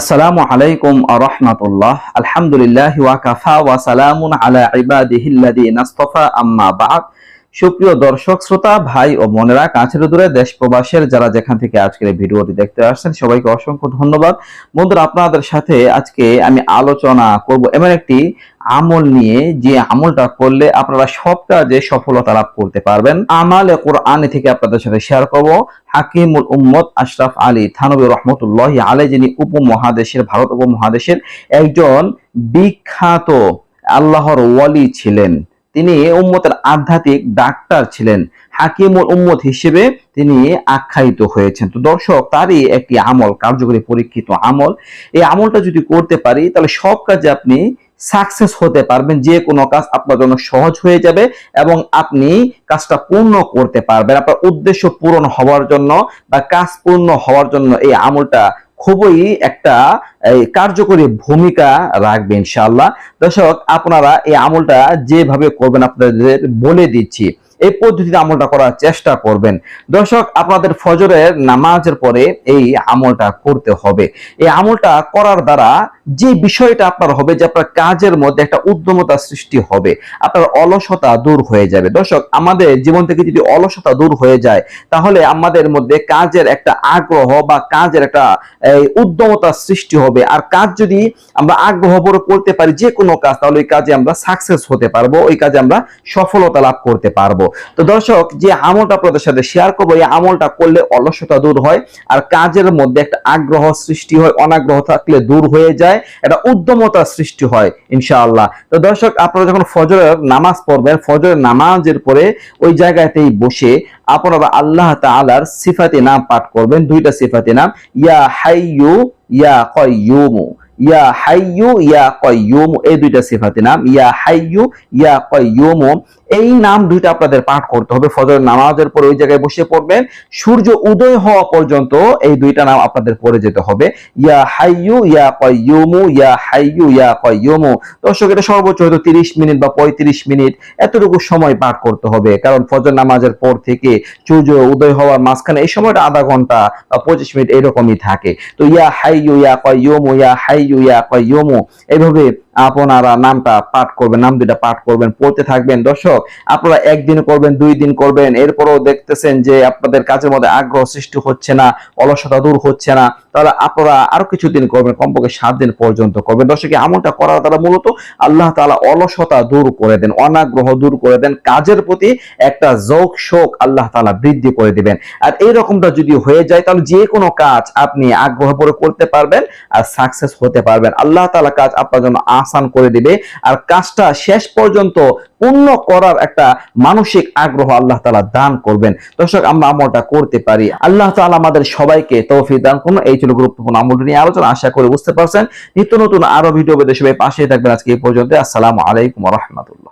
আসসালামু আলাইকুম রহমাতুল্লাহ। আলহামদুলিল্লাহ ওয়াকাফা ওয়া সালামুন আলা ইবাদিহিল্লাযিনা নাস্তফা আম্মা বা'দ। সুপ্রিয় দর্শক, শ্রোতা, ভাই ও বোনেরা, কাছের দূরে দেশ প্রবাসের যারা যেখান থেকে আজকের ভিডিওটি দেখতে আসছেন, সবাইকে অসংখ্য ধন্যবাদ। বন্ধুরা, আপনাদের সাথে আজকে আমি আলোচনা করব এমন একটি আমল নিয়ে যে আমলটা করলে আপনারা সব কাজে সফলতা লাভ করতে পারবেন, আমাল কোরআন থেকে আপনাদের সাথে শেয়ার করব। হাকিমুল উম্মত আশরাফ আলী থানবী রহমতুল্লাহ আলী যিনি উপমহাদেশের, ভারত উপমহাদেশের একজন বিখ্যাত আল্লাহর ওয়ালি ছিলেন। তিনি উম্মতের আধ্যাত্মিক ডাক্তার ছিলেন। হাকিমুল উম্মত হিসেবে তিনি আখ্যায়িত হয়েছেন। তো দর্শক, তারই একটি আমল, কার্যকরী পরীক্ষিত আমল। এই আমলটা যদি করতে পারি, তাহলে সব কাজে আপনি সাকসেস হতে পারবেন, যে কোনো কাজ আপনার জন্য সহজ হয়ে যাবে এবং আপনি কাজটা পূর্ণ করতে পারবেন। আপনার উদ্দেশ্য পূরণ হওয়ার জন্য বা কাজ পূর্ণ হওয়ার জন্য এই আমলটা খুবই একটা কার্যকরী ভূমিকা রাখবে ইনশাআল্লাহ। দর্শক, আপনারা এই আমলটা যেভাবে করবেন আপনাদের বলে দিচ্ছি। এই পদ্ধতিতে আমলটা করার চেষ্টা করবেন। দর্শক, আপনাদের ফজরের নামাজের পরে এই আমলটা করতে হবে। এই আমলটা করার দ্বারা যে বিষয়টা আপনার হবে, যে আপনার কাজের মধ্যে একটা উদ্যমতা সৃষ্টি হবে, আপনার অলসতা দূর হয়ে যাবে। দর্শক, আমাদের জীবন থেকে যদি অলসতা দূর হয়ে যায়, তাহলে আমাদের মধ্যে কাজের একটা আগ্রহ বা কাজের একটা উদ্যমতা সৃষ্টি হবে। আর কাজ যদি আমরা আগ্রহ ভরে করতে পারি যে কোনো কাজ, তাহলে ওই কাজে আমরা সাকসেস হতে পারব, ওই কাজে আমরা সফলতা লাভ করতে পারব। তো দর্শক, যে আমলটা আপনাদের সাথে শেয়ার করব, এই আমলটা করলে অলসতা দূর হয়, আর কাজের মধ্যে একটা আগ্রহ সৃষ্টি হয়, অনাগ্রহ থাকলে দূর হয়ে যায়, একটা উদ্যমতা সৃষ্টি হয়, ইনশাআল্লাহ। তো দর্শক, আপনারা যখন ফজরের নামাজ পড়বেন, ফজরের নামাজের পরে ওই জায়গাতেই বসে আপনারা আল্লাহ তালার সিফাতি নাম পাঠ করবেন, দুইটা সিফাতি নাম, ইয়া হাইয়ু, ইয়া কয়ুমু ইয়া হাইয়ু, ইয়া কয়ুমু এই দুইটা সিফাতি নাম, ইয়া হাইয়ু, ইয়া কয়্যুম এই নাম দুইটা আপনাদের পাঠ করতে হবে। ফজর নামাজের পর ওই জায়গায় বসে পড়বেন। সূর্য উদয় হওয়া পর্যন্ত এই দুইটা নাম আপনাদের পড়ে যেতে হবে। ইয়া হাইয়ু, ইয়া কয়্যুম ইয়া হাইয়ু, ইয়া কয়্যুম দর্শক, এটা সর্বোচ্চ হয়তো 30 মিনিট বা 35 মিনিট। এতটুকু সময় পাঠ করতে হবে। কারণ ফজর নামাজের পর থেকে সূর্য উদয় হওয়ার মাঝখানে এই সময়টা আধা ঘণ্টা বা 25 মিনিট এরকমই থাকে। তো ইয়া হাইয়ু, ইয়া কয়্যুম ইয়া হাইয়ু, ইয়া কয়্যুম এইভাবে আপনারা নামটা পাঠ করবেন, নাম দুইটা পাঠ করবেন, পড়তে থাকবেন। দর্শক, আপনারা একদিন করবেন, দুই দিন করবেন। এরপরও দেখতেছেন যে আপনাদের কাজের মধ্যে আগ্রহ সৃষ্টি হচ্ছে না, অলসতা দূর হচ্ছে না। তাহলে আপনারা আরও কিছুদিন করবেন, কমপক্ষে সাত দিন পর্যন্ত করবেন। দর্শক, এই আমলটা করার দ্বারা মূলত আল্লাহ তাআলা অলসতা দূর করে দেন, অনাগ্রহ দূর করে দেন, কাজের প্রতি একটা যোগ শোক আল্লাহ তালা বৃদ্ধি করে দিবেন। আর এই রকমটা যদি হয়ে যায়, তাহলে যে কোনো কাজ আপনি আগ্রহ করে করতে পারবেন আর সাকসেস হতে পারবেন। আল্লাহ তালা কাজ আপনার জন্য আসান করে দিবে। আর কাজটা শেষ পর্যন্ত পূর্ণ করার একটা মানসিক আগ্রহ আল্লাহ তালা দান করবেন। দর্শক, আমরা আমলটা করতে পারি। আল্লাহ তালা আমাদের সবাইকে তৌফি দান করুন। এই ছিল গুরুত্বপূর্ণ আমল নিয়ে আলোচনা। আশা করে বুঝতে পারছেন। নিত্য নতুন আরও ভিডিও পেতে সবাই পাশে থাকবেন আজকে এই পর্যন্ত। আসসালামু আলাইকুম রাহমাতুল্লাহ।